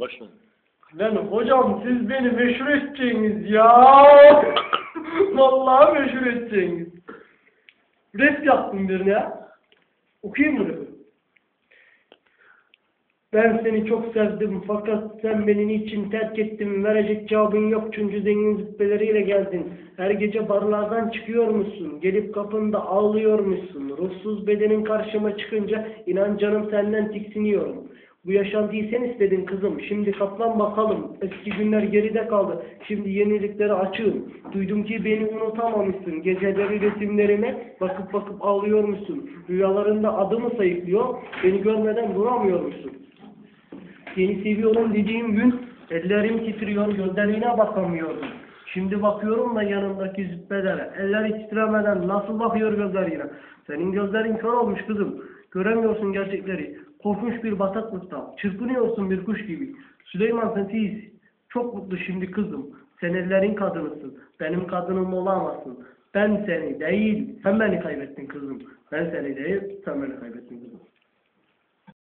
başla. Lan hocam siz beni meşhur edeceksiniz ya. Vallahi meşhur edeceksiniz. Rap yaptım birine ya. Okuyayım mı rap'i? Ben seni çok sevdim fakat sen beni niçin terk ettin verecek cevabın yok çünkü zengin züppeleriyle geldin. Her gece barlardan çıkıyor musun? Gelip kapında ağlıyormuşsun. Ruhsuz bedenin karşıma çıkınca inan canım senden tiksiniyorum. Bu yaşantıyı sen istedin kızım. Şimdi katlan bakalım. Eski günler geride kaldı. Şimdi yeniliklere açığım. Duydum ki beni unutamamışsın. Geceleri resimlerime bakıp bakıp ağlıyormuşsun. Rüyalarında adımı sayıklıyor. Beni görmeden duramıyormuşsun. Seni seviyorum dediğim gün ellerim titriyor, gözlerine bakamıyordum. Şimdi bakıyorum da yanındaki züppelere. Elleri titremeden nasıl bakıyor gözlerine? Senin gözlerin kör olmuş kızım. Göremiyorsun gerçekleri. Korkunç bir bataklıkta. Çırpınıyorsun bir kuş gibi. Süleyman Sensiz. Çok mutlu şimdi kızım. Sen ellerin kadınısın. Benim kadınım olamazsın. Ben seni değil, sen beni kaybettin kızım. Ben seni değil, sen beni kaybettin kızım.